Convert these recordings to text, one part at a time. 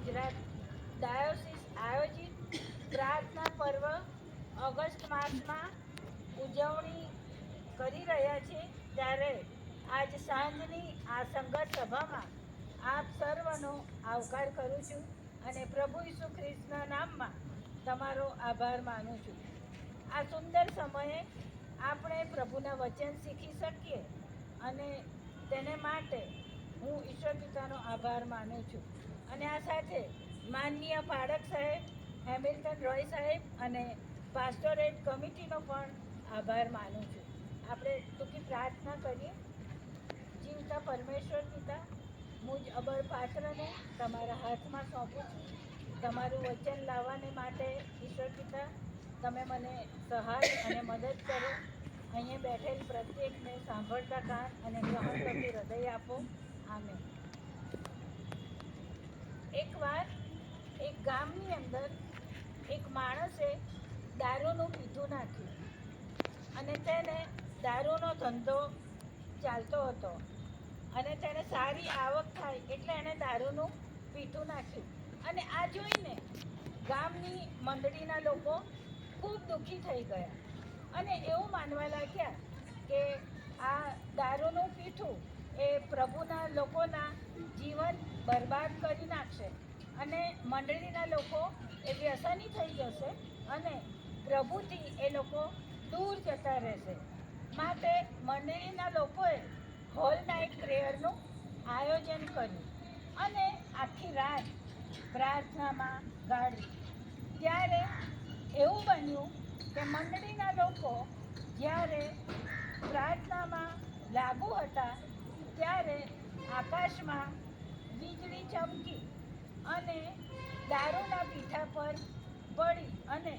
ગુજરાત ડાયોસિસ આયોજિત પ્રાર્થના પર્વ ઓગસ્ટ માસમાં ઉજવણી કરી રહ્યા છે. ત્યારે આજ સાંજની આ સંગત સભામાં આપ સર્વનો આવકાર કરું છું અને પ્રભુ ઈસુ ખ્રિસ્તના નામમાં તમારો આભાર માનું છું. આ સુંદર સમયે આપણે પ્રભુના વચન શીખી શકીએ અને તેને માટે હું ઈશ્વર પિતાનો આભાર માનું છું. અને આ સાથે માનનીય પાડક સાહેબ, હેમિલ્ટન રોય સાહેબ અને પાસ્ટોરેટ કમિટીનો પણ આભાર માનું છું. આપણે ટૂંકી પ્રાર્થના કરીએ. જીવતા પરમેશ્વર પિતા મુજ અબળ પાત્રને તમારા હાથમાં સોંપું છું. તમારું વચન લાવવાને માટે ઈશ્વર પિતા, તમે મને સહાય અને મદદ કરો. અહીંયા બેઠેલ પ્રત્યેકને સાંભળતા કાન અને ગ્રહણ કરતી હૃદય આપો. આમે એકવાર એક ગામની અંદર એક માણસે દારૂનું પીધું નાખ્યું અને તેને દારૂનો ધંધો ચાલતો હતો અને તેને સારી આવક થાય એટલે એણે દારૂનું પીઠું નાખ્યું. અને આ જોઈને ગામની મંડળીના લોકો ખૂબ દુઃખી થઈ ગયા. અને એવું માનવા લાગ્યા કે આ દારૂનું પીઠું એ પ્રભુના લોકોના જીવન બરબાદ કરી નાખશે. અને મંડળીના લોકો એ વ્યસની થઈ જશે અને પ્રભુથી એ લોકો દૂર જતા રહેશે. માટે મંડળીના લોકોએ હોલ નાઇટ પ્રેયરનું આયોજન કર્યું. અને આખી રાત પ્રાર્થનામાં ગાળી. ત્યારે એવું બન્યું કે મંડળીના લોકો જ્યારે પ્રાર્થનામાં લાગુ હતા ત્યારે આકાશમાં વીજળી ચમકી અને દારૂના પીઠા પર પડી અને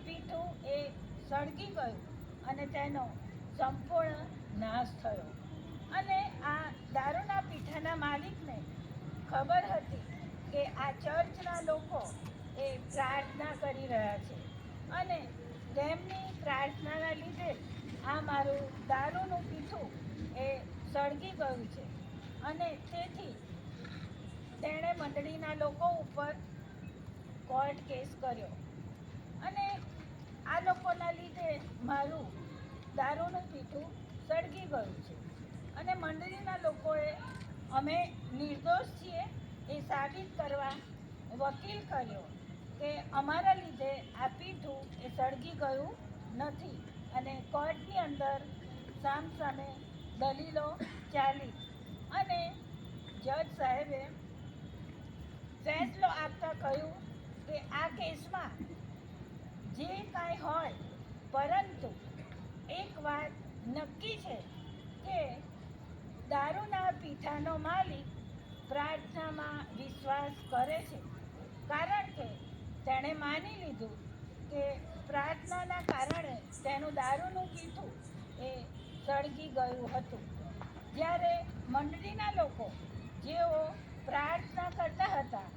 પીઠું એ સળગી ગયું અને તેનો સંપૂર્ણ નાશ થયો. અને આ દારૂના પીઠાના માલિકને ખબર હતી કે આ ચર્ચના લોકો એ પ્રાર્થના કરી રહ્યા છે અને તેમની પ્રાર્થનાના લીધે આ મારું દારૂનું પીઠું એ સળગી ગયું છે. અને તેથી તેણે મંડળીના લોકો ઉપર કોર્ટ કેસ કર્યો. અને આ લોકોના લીધે મારું દારૂનું પીઠું સળગી ગયું છે. અને મંડળીના લોકોએ અમે નિર્દોષ છીએ એ સાબિત કરવા વકીલ કર્યો કે અમારા લીધે આ પીઠું એ સળગી ગયું નથી. અને કોર્ટની અંદર સામસામે દલીલો ચાલી. અને જજ સાહેબે ફેંસલો આપતા કહ્યું કે આ કેસમાં જે કાંઈ હોય, પરંતુ એક વાત નક્કી છે કે દારૂના પીઠાનો માલિક પ્રાર્થનામાં વિશ્વાસ કરે છે. કારણ કે તેણે માની લીધું કે પ્રાર્થનાના કારણે તેનું દારૂનું પીઠું એ સળગી ગયું હતું. જ્યારે મંડળીના લોકો જેઓ પ્રાર્થના કરતા હતા,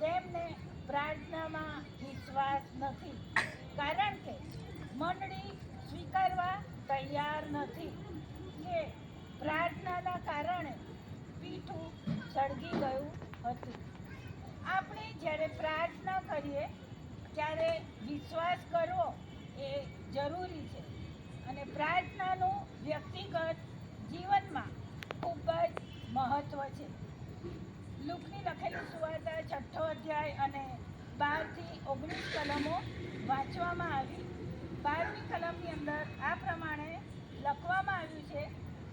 તેમને પ્રાર્થનામાં વિશ્વાસ નથી, કારણ કે મંડળી સ્વીકારવા તૈયાર નથી કે પ્રાર્થનાના કારણે પીઠું સળગી ગયું હતું. આપણે જ્યારે પ્રાર્થના કરીએ ત્યારે વિશ્વાસ કરવો એ જરૂરી છે. અને પ્રાર્થનાનું વ્યક્તિગત જીવનમાં ખૂબ જ મહત્ત્વ છે. લુકની લખેલી સુવાર્તા છઠ્ઠો અધ્યાય અને બારથી ઓગણીસ કલમો વાંચવામાં આવી. બારમી કલમની અંદર આ પ્રમાણે લખવામાં આવ્યું છે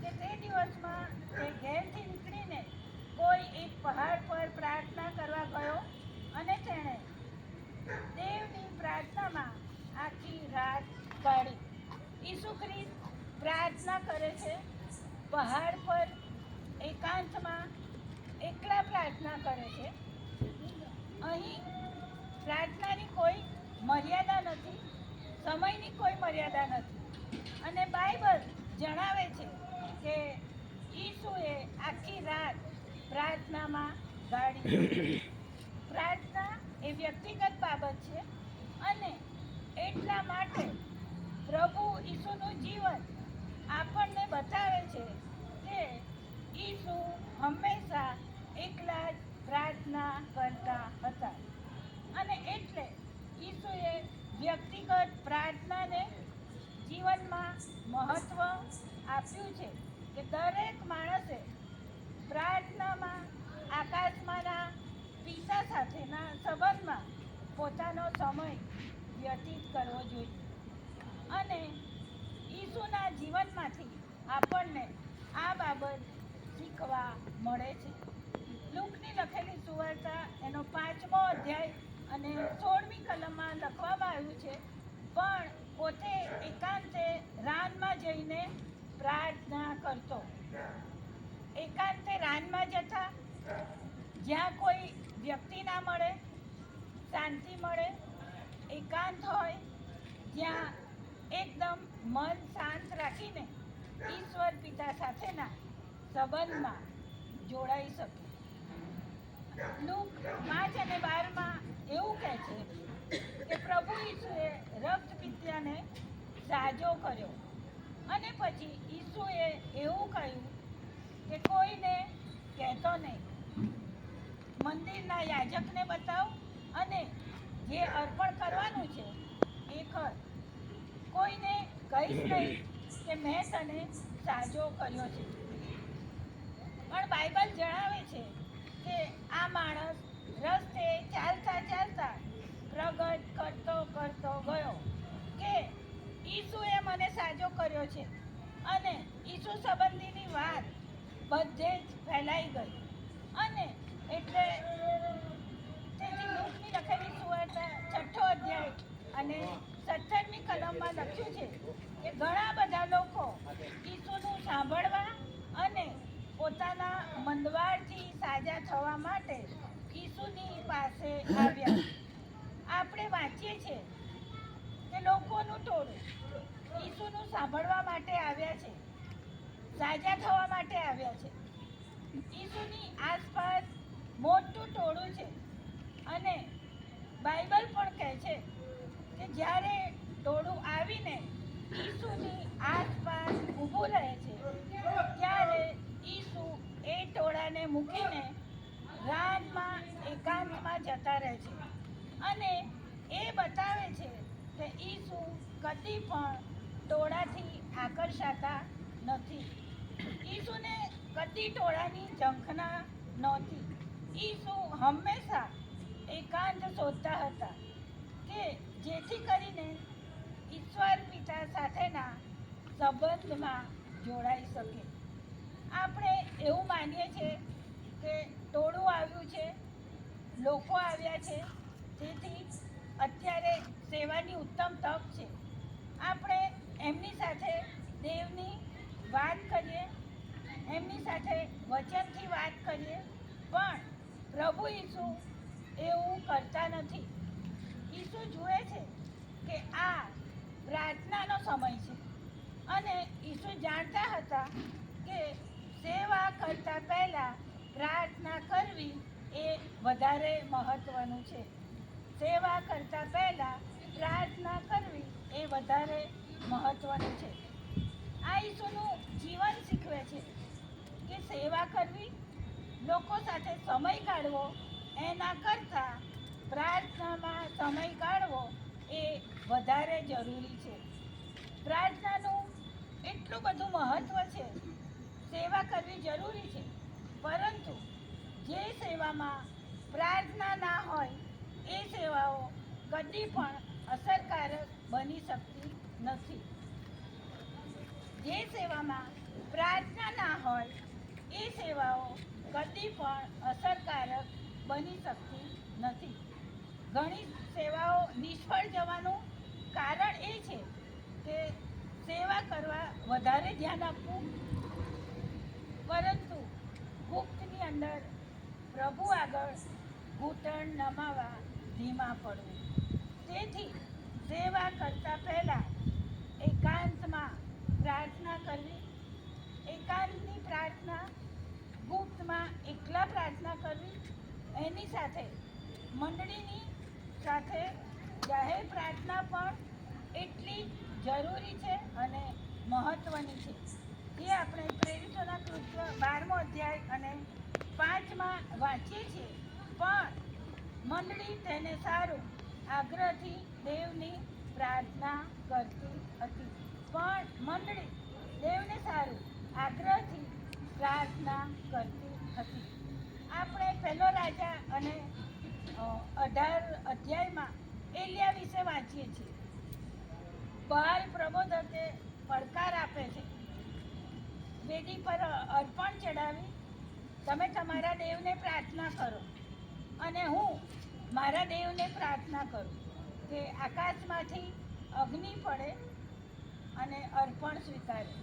કે તે દિવસમાં તે ઘેરથી નીકળીને કોઈ એક પહાડ પર પ્રાર્થના કરવા ગયો અને તેણે દેવની પ્રાર્થનામાં આખી રાત કાઢી ઈસુ ખ્રિસ્ત પ્રાર્થના કરે છે? પહાડ પર એકાંતમાં એકલા પ્રાર્થના કરે છે. અહીં પ્રાર્થનાની કોઈ મર્યાદા નથી, સમયની કોઈ મર્યાદા નથી. અને બાઇબલ જણાવે છે કે ઈસુએ આખી રાત પ્રાર્થનામાં ગાળી પ્રાર્થના એ વ્યક્તિગત બાબત છે અને એટલા માટે પ્રભુ ઈસુનું જીવન આપણને બતાવે છે કે ઈસુ હંમેશા એકલા જ પ્રાર્થના કરતા હતા. અને એટલે ઈસુએ વ્યક્તિગત પ્રાર્થનાને જીવનમાં મહત્વ આપ્યું છે કે દરેક માણસે પ્રાર્થનામાં આકાશમાંના પિતા સાથેના સંબંધમાં પોતાનો સમય વ્યતીત કરવો જોઈએ. અને જીવનમાંથી આપણને આ બાબત શીખવા મળે છે. લુકની લખેલી સુવાર્તા એનો પાંચમો અધ્યાય અને સોળમી કલમમાં લખવામાં આવ્યું છે, પણ પોતે એકાંતે રાનમાં જઈને પ્રાર્થના કરતો. એકાંતે રાનમાં જતા જ્યાં કોઈ વ્યક્તિ ના મળે, શાંતિ મળે, એકાંત હોય, જ્યાં એકદમ મન શાંત રાખીને ઈશ્વર પિતા સાથેના સંબંધમાં જોડાઈ શકે. લુક પાંચ અને બારમાં એવું કહે છે કે પ્રભુ ઈસુએ રક્ત પિત્યાને સાજો કર્યો અને પછી ઈસુએ એવું કહ્યું કે કોઈને કહેતો નહીં. મંદિરના યાજકને બતાવ અને જે અર્પણ કરવાનું છે એ કર. કોઈને કહીશ નહીં કે મેં તને સાજો કર્યો છે. પણ બાઇબલ જણાવે છે કે આ માણસ રસ્તે ચાલતા ચાલતા પ્રગટ કરતો કરતો ગયો કે ઈસુએ મને સાજો કર્યો છે. અને ઈસુ સંબંધીની વાત બધે જ ફેલાઈ ગઈ. અને એટલે તેથી લોકની લખેલી સુવાર્તા છઠ્ઠો અધ્યાય અને સત્તરમી કલમમાં લખ્યું છે કે ઘણા બધા લોકો ઈસુનું સાંભળવા અને પોતાના મંદવાળથી સાજા થવા માટે ઈસુની પાસે આવ્યા. આપણે વાંચીએ છીએ કે લોકોનું ટોળું ઈસુનું સાંભળવા માટે આવ્યા છે, સાજા થવા માટે આવ્યા છે. ઈસુની આસપાસ મોટું ટોળું છે અને બાઇબલ પણ કહે છે કે જ્યારે ટોળું આવીને ઈસુની આસપાસ ઊભું રહે છે, ત્યારે ઈસુ એ ટોળાને મૂકીને રાનમાં એકાંતમાં જતા રહે છે. અને એ બતાવે છે કે ઈસુ કદી પણ ટોળાથી આકર્ષાતા નથી. ઈસુને કદી ટોળાની ઝંખના નહોતી. ઈસુ હંમેશા એકાંત શોધતા હતા કે જેથી કરીને ઈશ્વર પિતા સાથેના સંબંધમાં જોડાઈ શકે. આપણે એવું માનીએ છીએ કે ટોળું આવ્યું છે, લોકો આવ્યા છે તેથી અત્યારે સેવાની ઉત્તમ તક છે. આપણે એમની સાથે દેવની વાત કરીએ, એમની સાથે વચનથી વાત કરીએ, પણ પ્રભુ ઈસુ એવું કરતા નથી. ઈસુ જુએ છે કે આ પ્રાર્થનાનો સમય છે. અને ઈસુ જાણતા હતા કે સેવા કરતા પહેલાં પ્રાર્થના કરવી એ વધારે મહત્વનું છે. સેવા કરતા પહેલાં પ્રાર્થના કરવી એ વધારે મહત્વનું છે. આ ઈસુનું જીવન શીખવે છે કે સેવા કરવી, લોકો સાથે સમય કાઢવો એના કરતાં પ્રાર્થનામાં સમય કાઢવો એ વધારે જરૂરી છે. પ્રાર્થનાનું એટલું બધું મહત્ત્વ છે. સેવા કરવી જરૂરી છે. પરંતુ જે સેવામાં પ્રાર્થના ના હોય, એ સેવાઓ કદી પણ અસરકારક બની શકતી નથી. જે સેવામાં પ્રાર્થના ના હોય, એ સેવાઓ કદી પણ અસરકારક બની શકતી નથી. ઘણી સેવાઓ નિષ્ફળ જવાનું કારણ એ છે કે સેવા કરવા વધારે ધ્યાન આપવું, પરંતુ ગુપ્તની અંદર પ્રભુ આગળ ઘૂંટણ નમાવા ધીમા પડવું. તેથી સેવા કરતા પહેલાં એકાંતમાં પ્રાર્થના કરવી, એકાંતની પ્રાર્થના ગુપ્તમાં એકલા પ્રાર્થના કરવી, એની સાથે મંડળીની સાથે જાહેર પ્રાર્થના પણ એટલી જરૂરી છે અને મહત્ત્વની છે. જે આપણે પ્રેરિતોના કૃત્ય બારમો અધ્યાય અને પાંચમાં વાંચીએ છીએ. પણ મંડળી તેને સારું આગ્રહથી દેવની પ્રાર્થના કરતી હતી. પણ મંડળી દેવને સારું આગ્રહથી પ્રાર્થના કરતી હતી આપણે પહેલો રાજા અને અ, અઢાર અધ્યાયમાં એલિયા વિશે વાંચીએ છીએ. બાલ પ્રબોધકે પડકાર આપે છે. વેદી પર અર્પણ ચડાવી તમે તમારા દેવને પ્રાર્થના કરો અને હું મારા દેવને પ્રાર્થના કરું. કે આકાશમાંથી અગ્નિ પડે અને અર્પણ સ્વીકારે.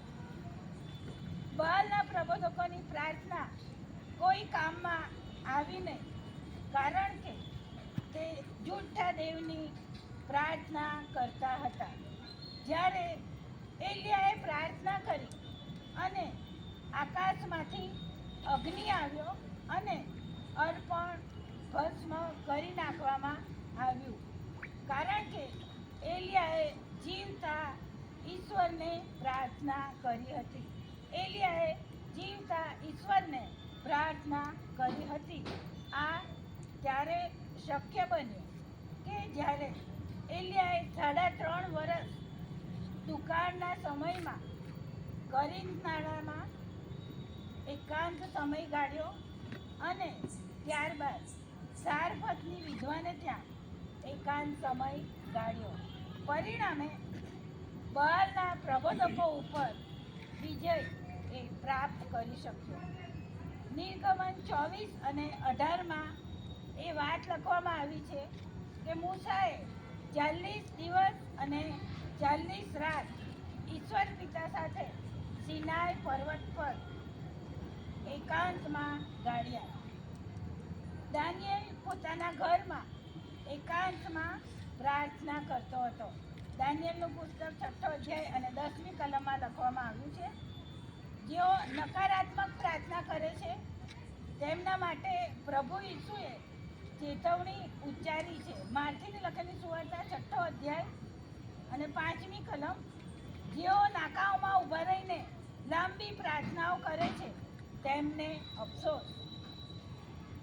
બાલના પ્રબોધકોની પ્રાર્થના કોઈ કામમાં આવી નહીં, કારણ કે દેવની પ્રાર્થના કરતા હતા. જ્યારે એલિયાએ પ્રાર્થના કરી અને આકાશમાંથી અગ્નિ આવ્યો અને અર્પણ ભસ્મ કરી નાખવામાં આવ્યું. કારણ કે એલિયાએ જીવતા ઈશ્વરને પ્રાર્થના કરી હતી. એલિયાએ જીવતા ઈશ્વરને પ્રાર્થના કરી હતી. આ ત્યારે શક્ય બન્યું. કે જ્યારે એલિયાએ સાડા ત્રણ વર્ષ દુકાળના સમયમાં કરીનાળામાં એકાંત સમય ગાળ્યો અને ત્યારબાદ સારપતની વિધવાને ત્યાં એકાંત સમય ગાળ્યો. પરિણામે બહારના પ્રબોધકો ઉપર વિજય એ પ્રાપ્ત કરી શક્યો. નિર્ગમન ચોવીસ અને અઢારમાં એ વાત લખવામાં આવી છે કે મૂસાએ ચાલીસ દિવસ અને ચાલીસ રાત ઈશ્વર પિતા સાથે સિનાય પર્વત પર એકાંતમાં ગાળ્યા. દાનિયેલ પોતાના ઘરમાં એકાંતમાં પ્રાર્થના કરતો હતો. દાનિયેલનું પુસ્તક છઠ્ઠો અધ્યાય અને દસમી કલમમાં લખવામાં આવ્યું છે. જેઓ નકારાત્મક પ્રાર્થના કરે છે, તેમના માટે પ્રભુ ઈસુએ ચેતવણી ઉચ્ચારી છે. માર્થીની લખેલી સુવાર્તા છઠ્ઠો અધ્યાય અને પાંચમી કલમ. જેઓ નાકાઓમાં ઊભા રહીને લાંબી પ્રાર્થનાઓ કરે છે, તેમને અફસોસ.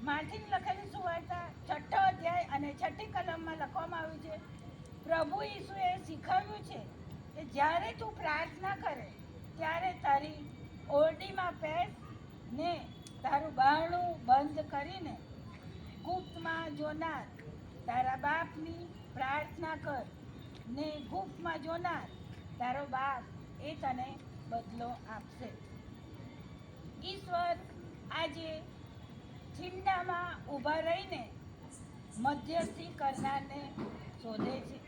માર્થીની લખેલી સુવાર્તા છઠ્ઠો અધ્યાય અને છઠ્ઠી કલમમાં લખવામાં આવ્યું છે, પ્રભુ ઈસુએ શીખવ્યું છે કે જ્યારે તું પ્રાર્થના કરે, ત્યારે તારી ઓરડીમાં પેસ ને તારું બારણું બંધ કરીને ગુપ્તમાં જોનાર. તારા બાપની પ્રાર્થના કર. ને ગુપ્તમાં જોનાર. તારો બાપ એ તને બદલો આપશે. ઈશ્વર આજે છિંડામાં ઊભા રહીને મધ્યસ્થી કરનારને શોધે છે.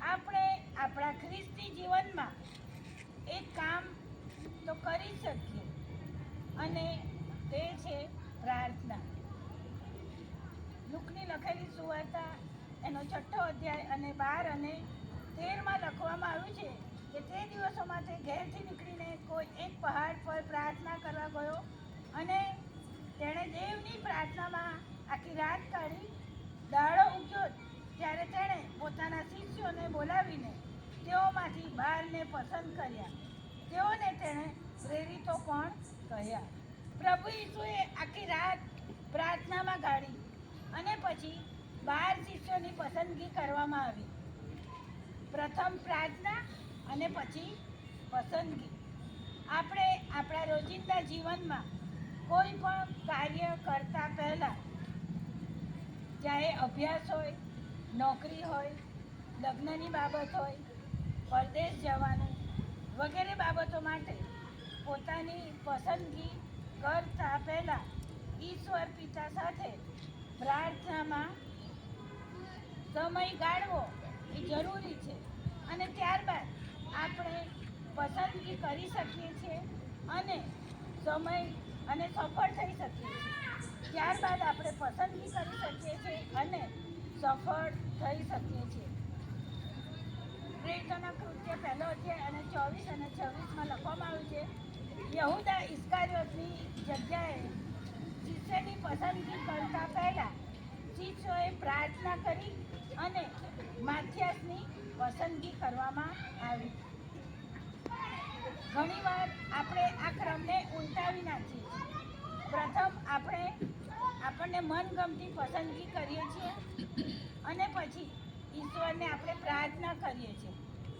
આપણે આપણા ખ્રિસ્તી જીવનમાં એક કામ તો કરી શકીએ. અને તે છે પ્રાર્થના. સુવાર્તા એનો છઠ્ઠો અધ્યાય અને બાર અને તેરમાં લખવામાં આવ્યું છે કે તે દિવસોમાં તે ઘેરથી નીકળીને કોઈ એક પહાડ પર પ્રાર્થના કરવા ગયો અને તેણે દેવની પ્રાર્થનામાં આખી રાત કાઢી દાડો ઉગ્યો. ત્યારે તેણે પોતાના શિષ્યોને બોલાવીને તેઓમાંથી બારને પસંદ કર્યા. તેઓને તેણે પ્રેરિતો પણ કહ્યા. પ્રભુ ઈસુએ આખી રાત પ્રાર્થનામાં ગાળી અને પછી બાર શિષ્યોની પસંદગી કરવામાં આવી. પ્રથમ પ્રાર્થના અને પછી પસંદગી. આપણે આપણા રોજિંદા જીવનમાં કોઈ પણ કાર્ય કરતા પહેલાં ચાહે અભ્યાસ હોય, નોકરી હોય, લગ્નની બાબત હોય, પરદેશ જવાનું વગેરે બાબતો માટે પોતાની પસંદગી કરતા પહેલાં ઈશ્વર પિતા સાથે પ્રાર્થનામાં સમય ગાળવો એ જરૂરી છે. અને ત્યારબાદ આપણે પસંદગી કરી શકીએ છીએ અને સમય અને સફળ થઈ શકીએ છીએ. ત્યારબાદ આપણે પસંદગી કરી શકીએ છીએ અને સફળ થઈ શકીએ છીએ. પ્રેરિતોના કૃત્ય પહેલો અધ્યાય અને ચોવીસ અને છવ્વીસમાં લખવામાં આવ્યું છે, યહુદા ઇસ્કારિયોતની જગ્યાએ શિષ્યની પસંદગી કરતા પહેલાં શિષ્યોએ પ્રાર્થના કરી અને માથિયાસની પસંદગી કરવામાં આવી. ઘણીવાર આપણે આ ક્રમને ઉલટાવી નાખીએ પ્રથમ આપણે આપણને મનગમતી પસંદગી કરીએ છીએ અને પછી ઈશ્વરને આપણે પ્રાર્થના કરીએ છીએ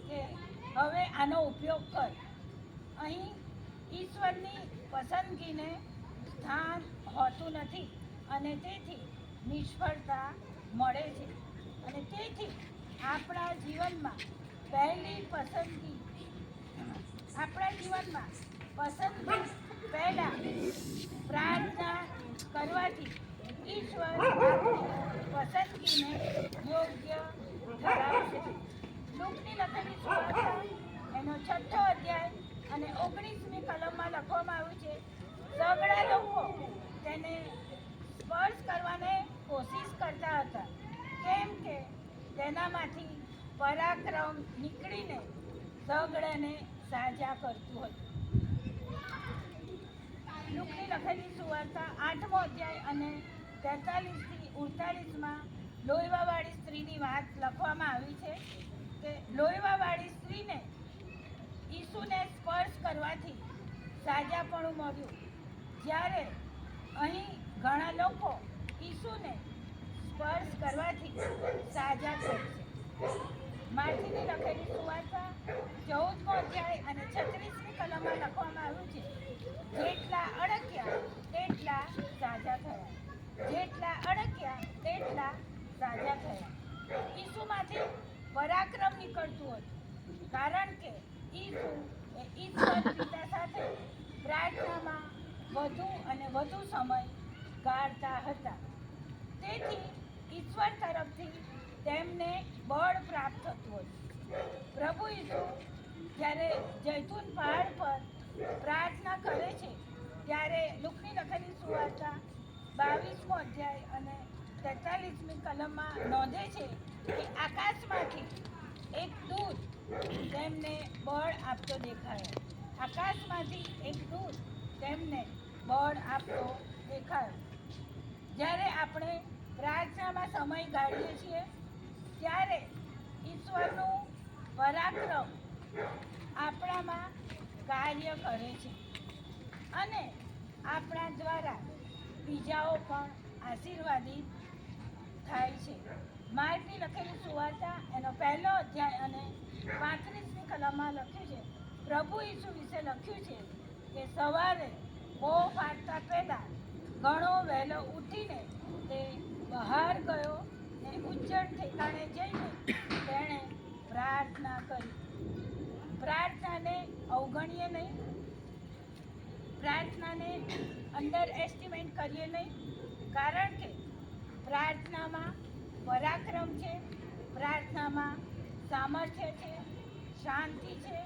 કે હવે આનો ઉપયોગ કર. અહીં ઈશ્વરની પસંદગીને સ્થાન હોતું નથી અને તેથી નિષ્ફળતા મળે છે. અને તેથી આપણા જીવનમાં પહેલી પસંદગી, આપણા જીવનમાં પસંદગી પહેલાં પ્રાર્થના કરવાથી ઈશ્વર પસંદગીને યોગ્ય ઠરાવશે લૂકની લખેલી સુવાર્તા, એનો છઠ્ઠો અધ્યાય અને ઓગણીસમી કલમમાં લખવામાં આવ્યું છે સગડા લોકો તેને સ્પર્શ કરવાને કોશિશ કરતા હતા. કેમ કે તેનામાંથી પરાક્રમ નીકળીને સગડાને સાજા કરતું હતું. લુકની લખેલી સુવાર્તા આઠમો અધ્યાય અને તેતાલીસથી ઉડતાલીસમાં લોહીવાવાળી સ્ત્રીની વાત લખવામાં આવી છે કે લોહીવાવાળી સ્ત્રીને ઈસુને સ્પર્શ કરવાથી સાજાપણું મળ્યું. જ્યારે અહીં ઘણા લોકો ઈસુને સ્પર્શ કરવાથી સાજા થાય છે. માર્થીની લખેલી સુવાર્તા ચૌદમો અધ્યાય અને છત્રીસમી કલમમાં લખવામાં આવ્યું છે, જેટલા અડક્યા તેટલા સાજા થયા. જેટલા અડક્યા તેટલા સાજા થયા. ઈસુમાંથી પરાક્રમ નીકળતું હતું, કારણ કે ઈસુ એ ઈશ્વર પિતા સાથે પ્રાર્થનામાં વધુ અને વધુ સમય ગાળતા હતા. તેથી ઈશ્વર તરફથી તેમને બળ પ્રાપ્ત થતું હતું પ્રભુ ઈસુ જ્યારે જૈતુન પહાડ પર પ્રાર્થના કરે છે, ત્યારે લુકની લખેલી સુવાર્તા બાવીસમો અધ્યાય અને તેતાલીસમી કલમમાં નોંધે છે કે આકાશમાંથી એક દૂત તેમને બળ આપતો દેખાયો. આકાશમાંથી એક દૂત તેમને બળ આપતો દેખાયો. જ્યારે આપણે પ્રાર્થનામાં સમય ગાળીએ છીએ. ત્યારે ઈશ્વરનું પરાક્રમ આપણામાં કાર્ય કરે છે. અને આપણા દ્વારા બીજાઓ પણ આશીર્વાદિત થાય છે. માર્ગની લખેલી સુવાર્તા એનો પહેલો અધ્યાય અને પાંત્રીસમી કલમમાં લખ્યું છે. પ્રભુ ઈસુ વિશે લખ્યું છે કે સવારે બહુ ફાટતા પહેલાં ઘણો વહેલો ઉઠીને તે બહાર ગયો ને ઉજ્જડ ઠેકાણે જઈને તેણે પ્રાર્થના કરી. પ્રાર્થનાને અવગણીએ નહીં. પ્રાર્થનાને અંડર એસ્ટિમેટ કરીએ નહીં, કારણ કે પ્રાર્થનામાં પરાક્રમ છે, પ્રાર્થનામાં સામર્થ્ય છે, શાંતિ છે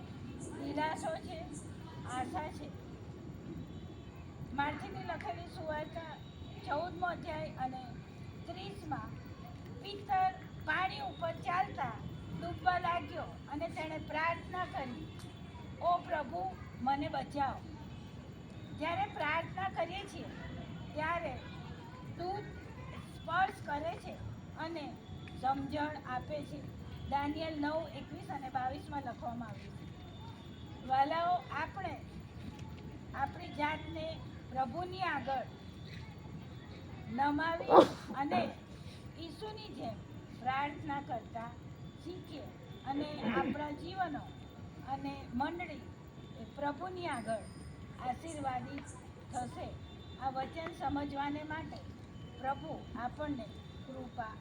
દિલાસો છે, આશા છે. માર્થીની લખેલી સુવાર્તા ચૌદમો અધ્યાય અને ત્રીસમાં પિત્તર પાણી ઉપર ચાલતા ડૂબવા લાગ્યો અને તેણે પ્રાર્થના કરી, ઓ પ્રભુ, મને બચાવો. જ્યારે પ્રાર્થના કરીએ છીએ, ત્યારે દૂધ સ્પર્શ કરે છે અને સમજણ આપે છે. દાનિયલ નવ, એકવીસ અને બાવીસમાં લખવામાં આવ્યું છે. વાલાઓ, આપણે આપણી જાતને પ્રભુની આગળ નમાવી અને ઈસુની જેમ પ્રાર્થના કરતા શીખીએ અને આપણા જીવનો અને મંડળી એ પ્રભુની આગળ આશીર્વાદિત થશે. આ વચન સમજવાને માટે પ્રભુ આપણને કૃપા